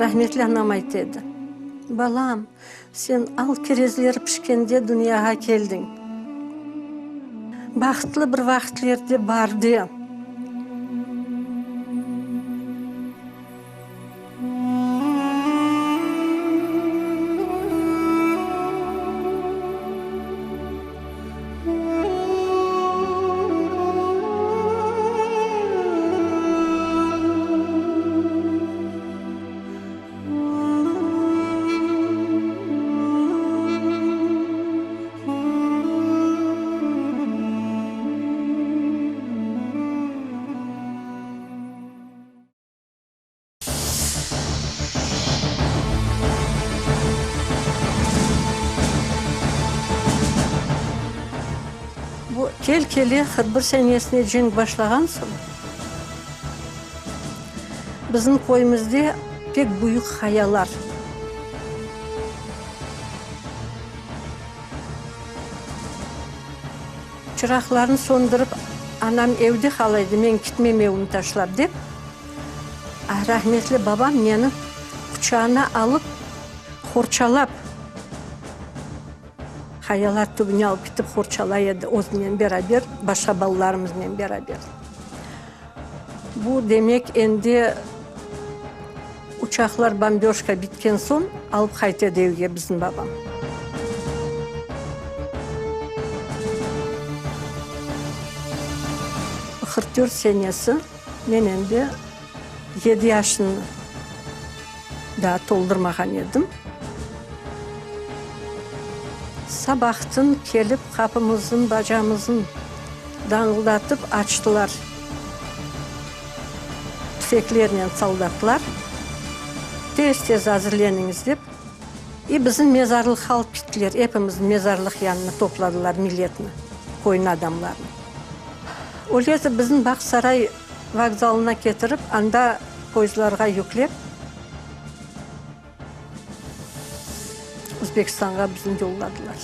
рахметли анам айтады балам сен ал керезілер пішкенде дүнияға келдің. Бақытлы бір уақытлерде барды бұл кел келе хыдбыр сенесіне жеңіп башлаған соң біздің қойымызде пек бұйық хаялар чырақларын сондырып анам евде қалайды мен кетмемеуін ташлап деп а рахметлі бабам мені құшағына алып хорчалап хаялар түбіне алып кетіп хорчалай еді осымен берабер башқа балаларымызмен берабер бұл демек енді учақлар бомбежка біткен соң алып қайтеді евге біздің бабам қырық төрт сенесі мен енді жеті yaşын да толдырмаған едім Ta baktım gelip kapımızın bacağımızın dangıldatıp açtılar. Tüfeklerle saldatlar. Tez tez hazırlanınız deyip. E bizim mezarlık halk gittiler. Hepimiz mezarlık yanına topladılar milletini, koyun adamlarını. Öyleyse bizim Baksaray vokzalına getirip anda poezdlarga yüklep өзбекстанға біздің жолладылар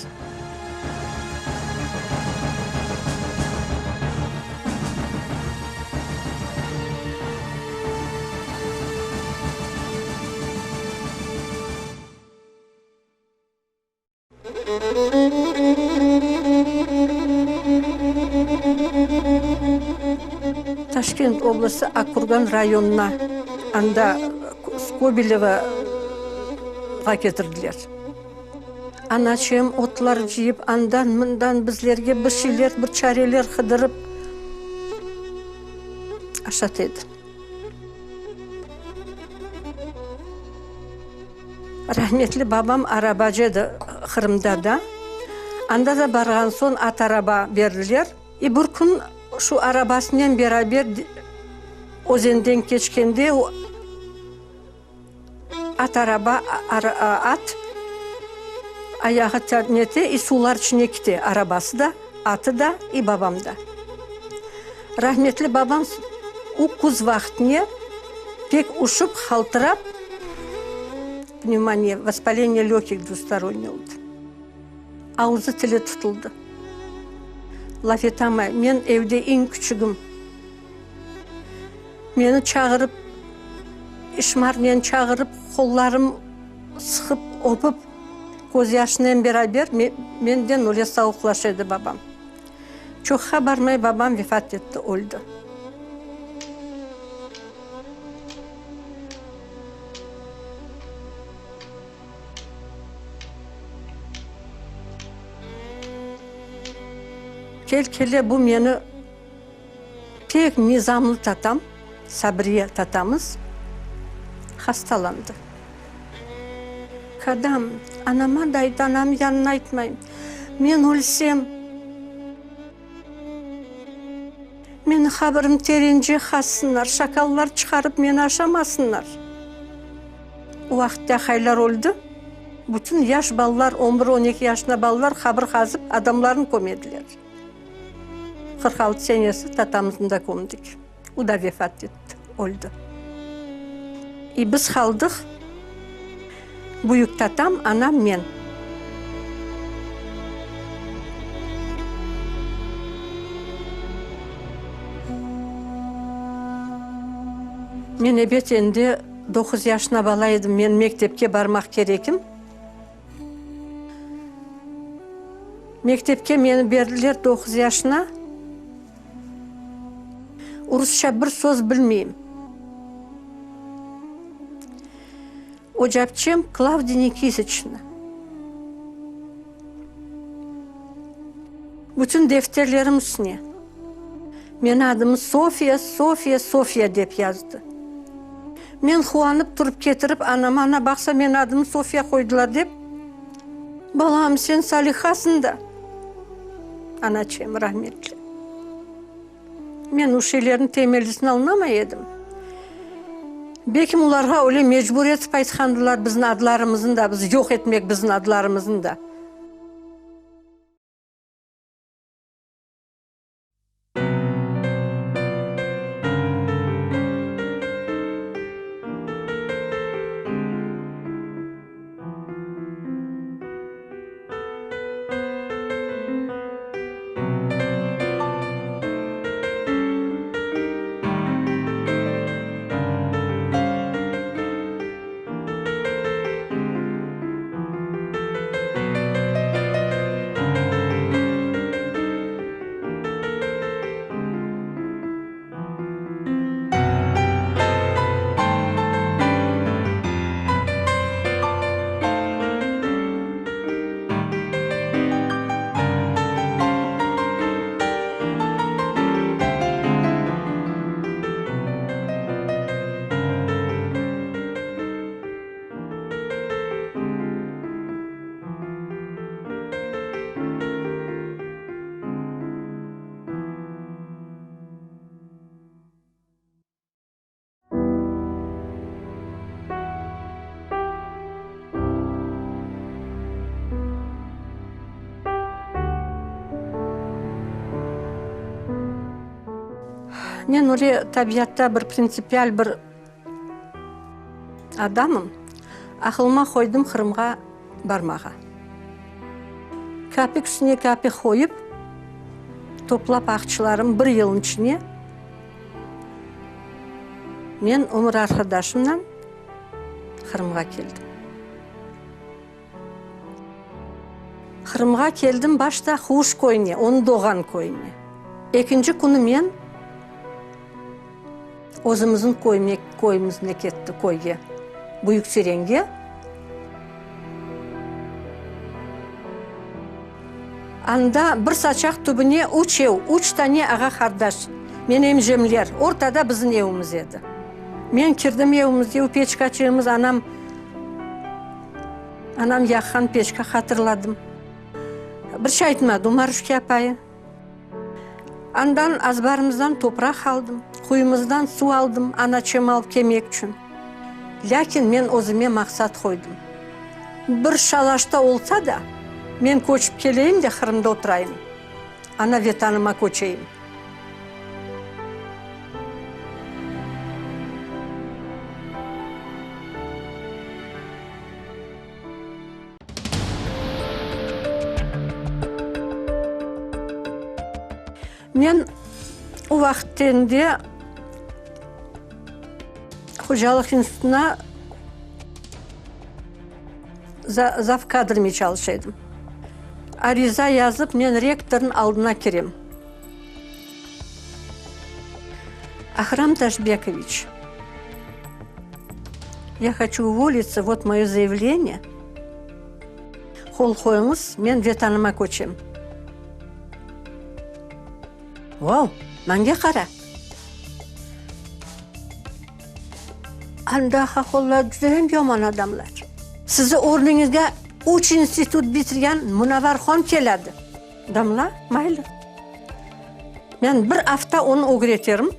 ташкент облысы аккурган районына анда скобелеваға кетірділер анашем отлар жиып андан мындан біздерге бір шилер бір чарелер қыдырып ашат еді рахметлі бабам араба жеді қырымда да. Анда да барған соң ат араба берділер и бір күн шу арабасымен берабер өзенден кешкенде ат араба ат аяғы тәрнете и сулар ішіне арабасы да аты да и бабам да рахметлі бабам у күз пек ұшып қалтырап пневмония воспаление легких двусторонний болды аузы тілі тұтылды лафетама мен евде ең күшігім мені чағырып ишмармен чағырып қолларым сықып опып ko'z yoshidan beraber mendan o'lya sovuqlash edi babam. Cho'xqa bormay babam vafot etdi o'ldi kelkili bu meni pek nizamlı tatam, Sabriye tatamız hastalandı. Кадам анама да айт анам янына айтмаймын мен өлсем мені хабарым теренже хассынар шакаллар шығарып мені ашамасынар. Уақытта хайлар өлді. Бүтін яш балалар 11-12 yaşında балалар хабар қазып адамларын көмеділер. 46 senesi tatamızın da көмдік. Da vefat etti öldü и біз қалдық. Büyük tatam anam мен мен бет енді 9 жашына бала едім мен мектепке бармақ керекім мектепке мені берділер 9 жашына орысша бір сөз білмеймін Оджапчем Клавдия Никисична. Bütün defterlerim üstüne. Мен adımı Sofia, Sofia, Sofia деп yazdı. Мен қуанып тұрып кетіріп, анама ана бақса мен адымы София қойдылар деп. Балам, сен салихасың да. Аначем, рахметлі. Мен ушелердің темелісін алмамай едім. Bekim onlara öyle mecburiyet payt bizning adlarimizni da biz yo'q etmek bizning adlarimizni da. Мен өле табиғатта бір принципиаль бір адамым ақылыма қойдым қырымға бармаға. Кәпік үстіне кәпік қойып топлап ақшыларым бір жылдың ішіне мен өмір арқадашымнан қырымға келдім. Қырымға келдім башта хуш койне оны доған койне. Екінші күні мен өзіміздің койме койымызына кетті койге бүйіктереңге анда бір сачақ түбіне үч еу үч тане аға қардаш мен емжемлер ортада біздің еуіміз еді мен кірдім еуімізде печка ачуымыз анам анам яққан печка қатырладым бір şey айтмады умарушке апайы андан азбарымыздан топырақ алдым құйымыздан су алдым аначем алып кемек үшін ләкин мен өзіме мақсат қойдым бір шалашта олса да мен көшіп келейін де қырымда отырайын ана ветаныма көшейін мен ол уақыттенде қожалық институтына завкадрами çalışır едім ариза yazып мен ректордың алдына кірем Ахрам Ташбекович, я хочу уволиться, вот мое заявление. Қол қойыңыз, мен ветаныма көшем. Вау, manga qara andaha xollar judayam yomon odamlar. Sizni o'rningizga uch institut bitirgan Munavvarxon keladi. Damla, mayli. Men bir hafta uni o'g'reterim.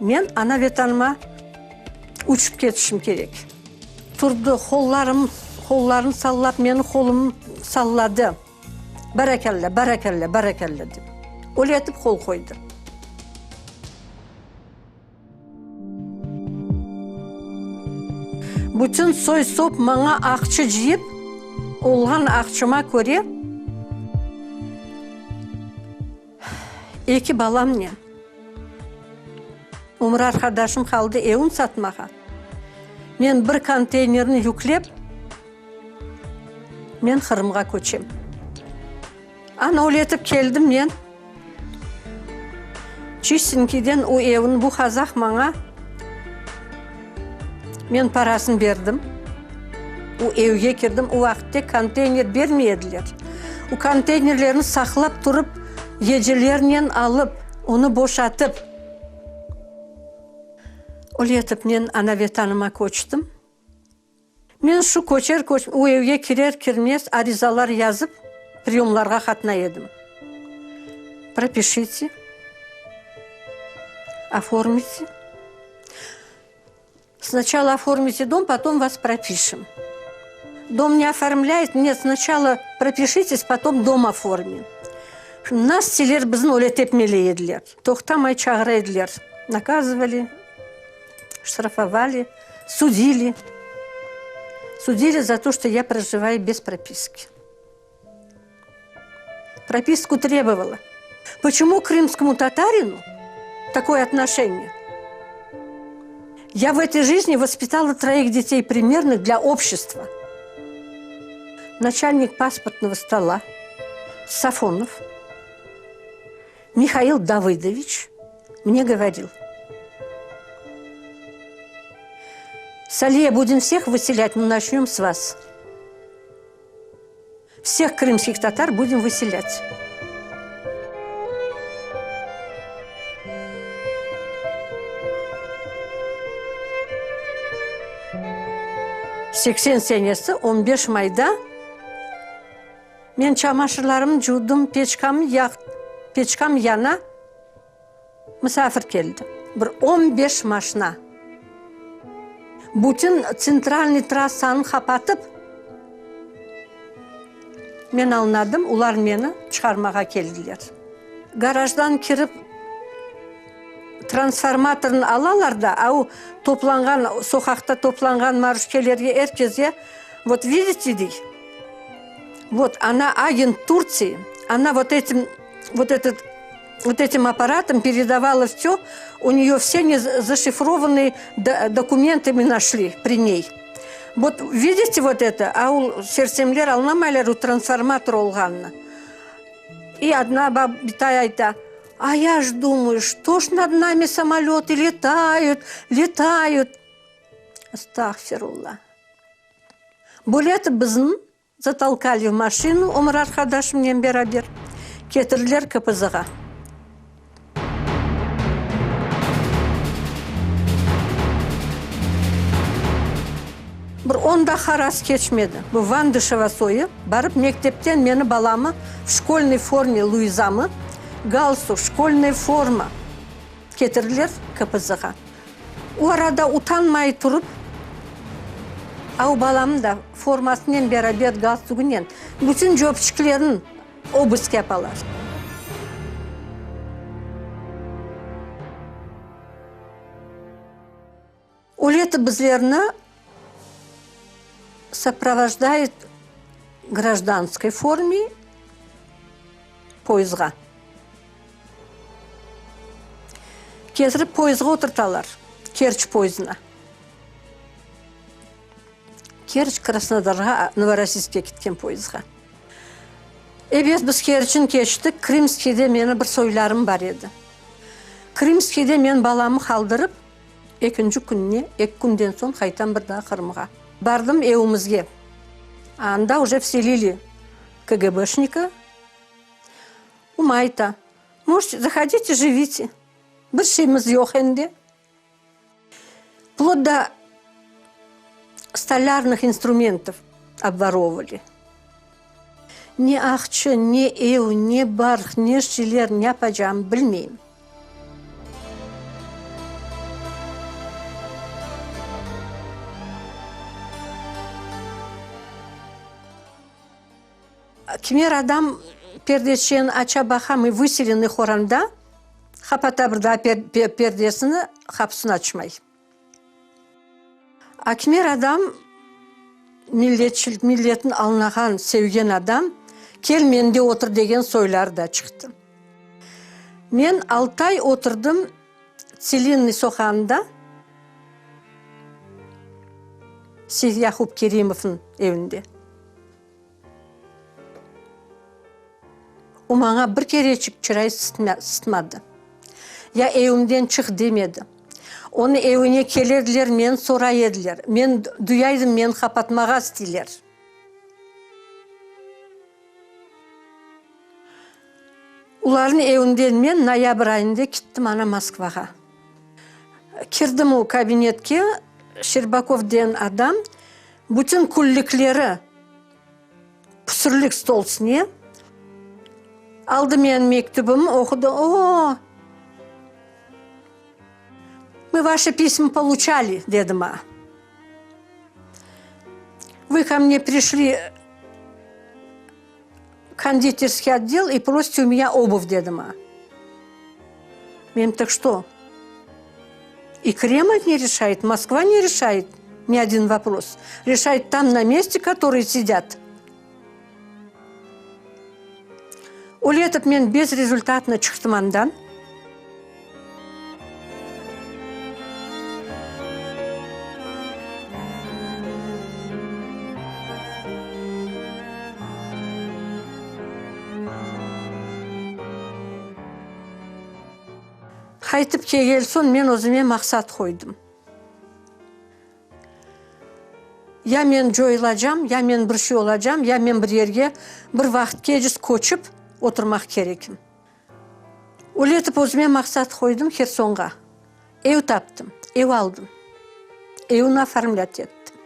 Men ana vatanyma uchib ketishim kerak. Turdi, qo'llarim, qo'llarini sallab, meni qo'lim salladi. Barakalla, barakalla, barakalla deb. O'layotib qo'l qo'ydi. Bütün soy sop manga ақчы жиып, olған ақчыма көре екі балам не арқадашым қалды еуін сатмаға мен бір контейнерін жүклеп мен қырымға көчем олетіп келдім мен чистенькийден у евін бұл қазақ маңа мен парасын бердім евге кірдім у уақытте контейнер бермеділер у контейнерлерін сақлап тұрып ежелерінен алып оны бошатып ол етіп мен ана ветаныма көштім мен шу көчер көч у евге кірер кірмес аризалар yazып приемларға қатына едім пропишите оформите. Сначала оформите дом, потом вас пропишем. Дом не оформляет? Нет, сначала пропишитесь, потом дом оформим. Нас силер біздің өлетепмелі еділер. Тоқтамай чағыра еділер. Наказывали, штрафовали, судили. Судили за то, что я проживаю без прописки. Прописку требовала. Почему к крымскому татарину такое отношение? я в этой жизни воспитала троих детей примерных для общества. Начальник паспортного стола Сафонов Михаил Давыдович мне говорил, Салия, будем всех выселять, но начнем с вас. Всех крымских татар будем выселять. 80 senesi 15 Mayda men çamaşırlarımı cudum, peçkamı yak, peçkam yana misafir keldi. Bir 15 mashina. Butun sentralniy trassani xapatib men alinadim, ular meni chiqarmaga keldilar. Garajdan kirib трансформаторын алалар да ау топланған соқақта топланған марушкелерге еркезе вот видите дей вот она агент Турции. Она вот этим вот этот вот этим аппаратом передавала все у нее все не зашифрованные документы мы нашли при ней. Вот видите вот это? Ау серсемлер алмамайлар трансформатор олғанына и одна бабитай айта а я ж думаю, что ж над нами самолеты летают, летают. Астахфирулла. Булет біздің затолкали в машину, Омар Архадашыммен берабер. Кетірлер КПЗ-ға. бір онда харас кешмеді бұл вандышева сойы барып мектептен мені баламы в школьной форме луизамы галстук школьная форма кетірділер кпз-ға. О арада утанмай тұрып ау балам да формасымен бер галстугінен. Бүтін жөпшіктерін обыске апалар. Ол еті біздерні сопровождает гражданской форме пойызға кетіріп пойызға отырталар керчь пойызына керчь краснодарға новороссийскке кеткен пойызға ебес біз керчін кештік крымскийде мені бір сойларым бар еді крымскийде мен баламы қалдырып екінші күніне екі күнден соң қайтам бір дағы қырымға бардым еуімізге анда уже вселили кгбшника умайта можете заходите живите бір şeyimiz жоқ енді вплоть до столярных инструментов обворовывали не ақчы не еу не барх не шилер не апажам білмеймін кемер адам пердешен ача бахам и выселенный хоранда хапатабырда пердесіні хапсын açмай акмер адам миллетшіл миллетін алнаған севген адам кел менде отыр деген сойлар да шықты мен алтай отырдым целинный соқанында Сейд Яхуп Керимовтың. O bana bir kerecik çırayı sıtma- Ya evimden çık demedi. Onu evine kelirdiler, men soray ediler. Men duyaydım, men kapatmağa istiler. Uların evinden men noyabr ayında gittim ana Moskvaga. Kirdim o kabinetke, Щербаков деген адам bütün kullikleri püsürlük stol üstüne aldı men mektubumu okudu. Мы ваши письма получали, деди ма. Вы ко мне пришли в кондитерский отдел и просите у меня обувь, деди ма. Мен так что? И Кремль не решает, Москва не решает ни один вопрос. Решает там на месте, которые сидят. Ол етіп мен безрезультатно шықтым андан. Қайтып келген соң мен өзіме мақсат қойдым. Я мен жойылacağım я мен бір şey olacağım я мен бір жерге бір уақытке жүз көшіп отырмақ керекім. Ол етіп өзіме мақсат қойдым херсонға. Ев таптым ев алдым. Evini оформлять еттім.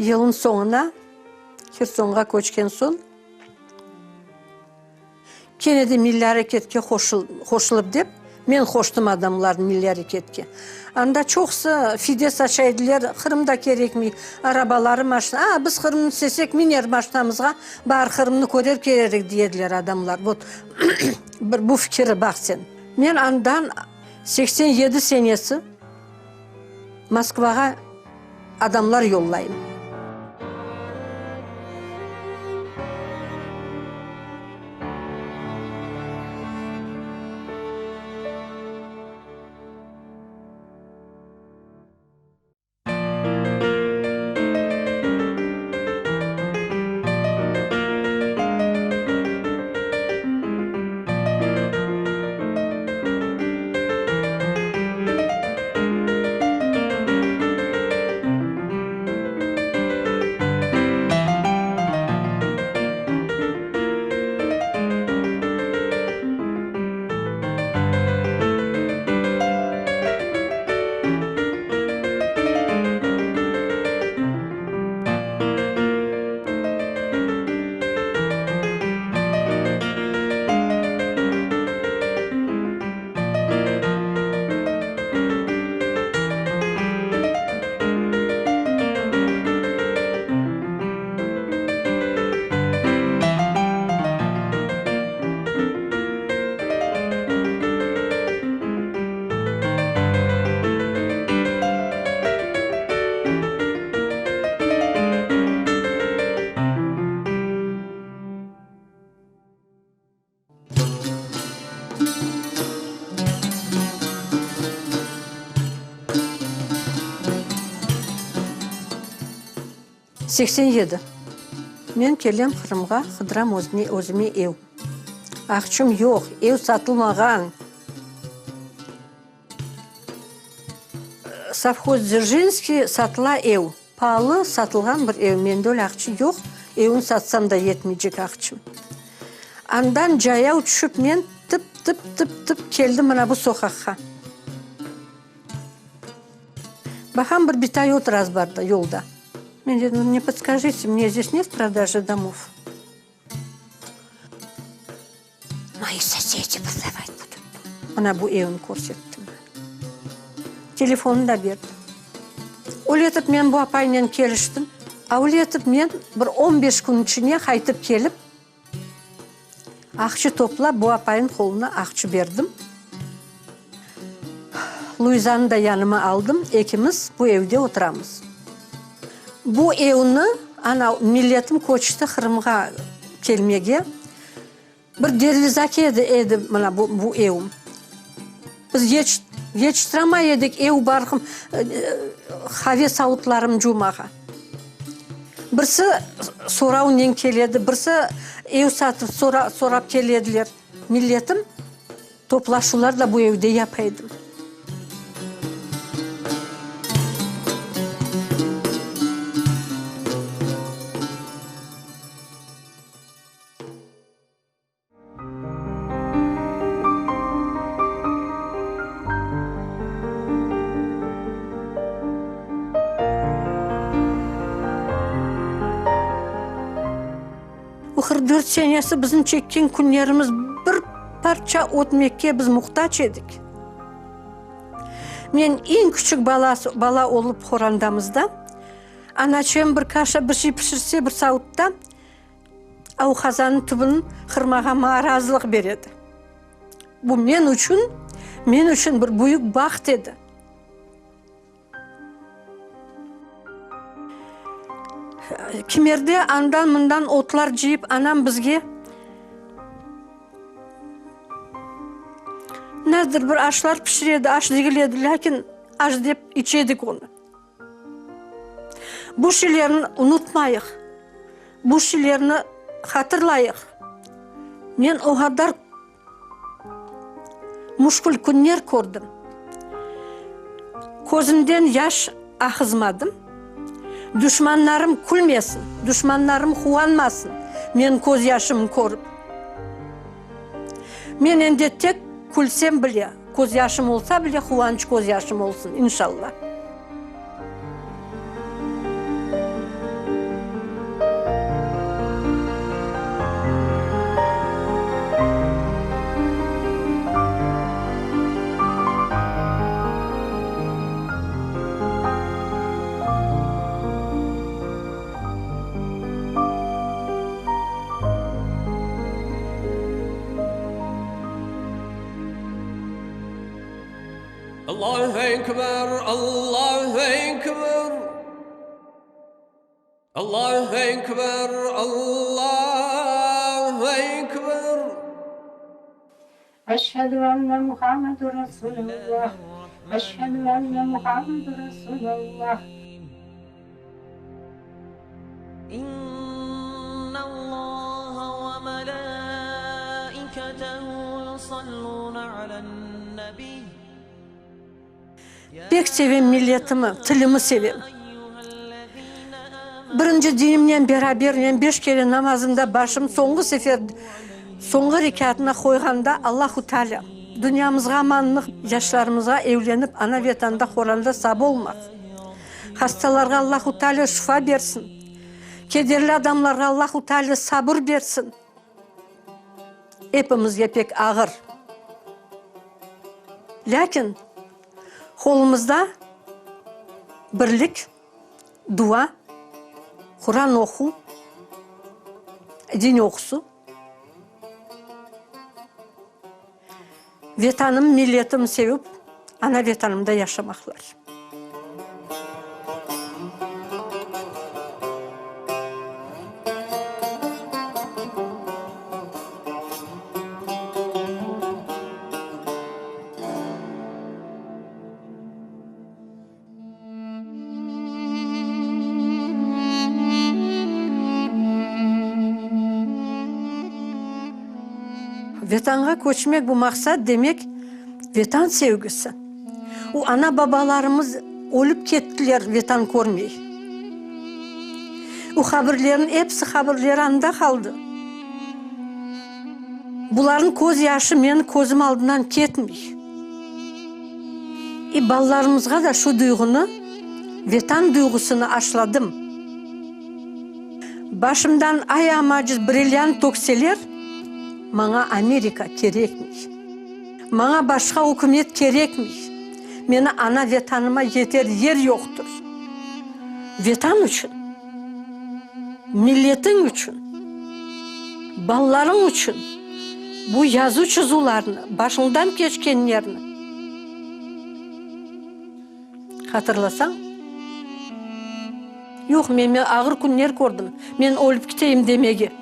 Жылдың соңына херсонға көшкен соң кенеде милли әрекетке қосылып деп мен қоштым адамлардын ил аракетке анда чоқсы фидес ашайділер қырымда керек ми арабалары машина а биз кырымды сесек минер машинамызға бар кырымды көрер керек дедилер адамлар вот бір бұл фикири бақ сен мен андан 87 сенесі москваға адамлар жоллайм 87. Мен келем Қырымға, қыдырам өзіме, өзіме еу. Ақшым жоқ, еу сатылмаған. Савхоз Дзержинский сатыла еу. Палы сатылған бір еу. Менде өл ақшы жоқ, еуін сатсам да етмейдік ақшым. Андан жаяу түшіп мен тіп-тіп-тіп-тіп келді мұна бұ соқаққа. Бақан бір битай отыраз барды, елда дедім мне подскажите мне здесь нет в продаже домов? Мои соседи продавать будут. Мына бұл evін көрсетті телефонын да берді ол етіп мен бұл апаймен келіштім а ол етіп мен бір 15 күн ішіне қайтып келіп ақша топлап бұл апайын қолына ақша бердім. Луизаны да yanıma алдым. Екеуміз бұл evде отырамыз. Бұл evni ана миллетім көшті қырымға келмеге бір дерлизак еді еді мына бұл, бұл evim біз yetiştiramay едік ev barkım хаве сауытларым жумаға бірсі сұраумен келеді бірсі үй сатып сора, сорап келеділер миллетім топлашулар да bu evde yapaydım. 44 senesi bizim çekкен күндеріміз бір парча отмекке біз мұқтаж едік мен ең күшік бала, бала олып хорандамызда анашем бір каша бір şey пішірсе бір сауытта ауқазанның түбін қырмағама разылық береді бұл мен үшін мен үшін бір бүйік бақыт еді кемерде андан мындан отлар жиып анам бізге nedir bir aşlar pişirirdi, aş digilirdi. Lakin aş deyip içedik onu. Bu şeylerini unutmayıq. Bu şeylerini hatırlayıq. Men o kadar muşkul günler gördüm. Közümden yaş ahızmadım. Düşmanlarım kulmesin, düşmanlarım huvanmasın. Men köz yaşımı korup. Men endi tek kulsam bile, ko'z yoshim bo'lsa bile quvonch ko'z yoshim bo'lsin inshaalloh Allahu Ekber, Allahu Ekber. Allahu Ekber, Allahu Ekber. أشهد أن محمد رسول الله أشهد أن محمد رسول الله إن الله وملائكته يصلون على النبي Bek sevem milletimi, tilimi sevem. Birinci dinimden beraber men beş kere namazımda başım soңғы sefer soңғы rekatına koyganda Allahu Teala dünyamızga amanlık, yaşlarımıza evlenip ana vatanda horanda sabı olmak. Hastalarga Allahu Teala şifa versin. Kederli adamlarga Allahu Teala sabır versin. Hepimizge pek ağır. Lakin Kolumuzda birlik, dua, Kur'an oku, din okusu. Vatanım, milletimi sevip ana vatanımda yaşamaklar. Vatanga koşmak bu maksat demek vatan sevgisi. O ana babalarımız ölüp kettiler vatan görmey. O haberlerin hepsi haberler anda kaldı. Buların koz yaşı benim kozum aldından ketmey. E ballarımızga da şu duygunu, vatan duygusunu aşladım. Başımdan ayağıma brilyant tokseler, bana Amerika gerekmiş. Bana başka hükümet gerekmiş. Beni ana vatanıma yeter yer yoktur. Vatan için. Milletin için. Balların için. Bu yazı çizularını, başından geçkenlerini. Hatırlasan, Yok, men ağır günler gördüm. Men ölüp gideyim demege.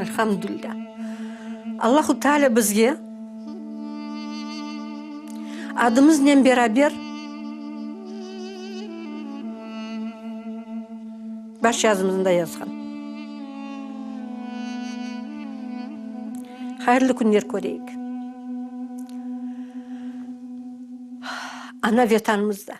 Elhamdülillah. Allahu Teala bizge adımızla beraber Baş yazımızda yazgan. Hayırlı günler göreyik. Ana vatanımızda.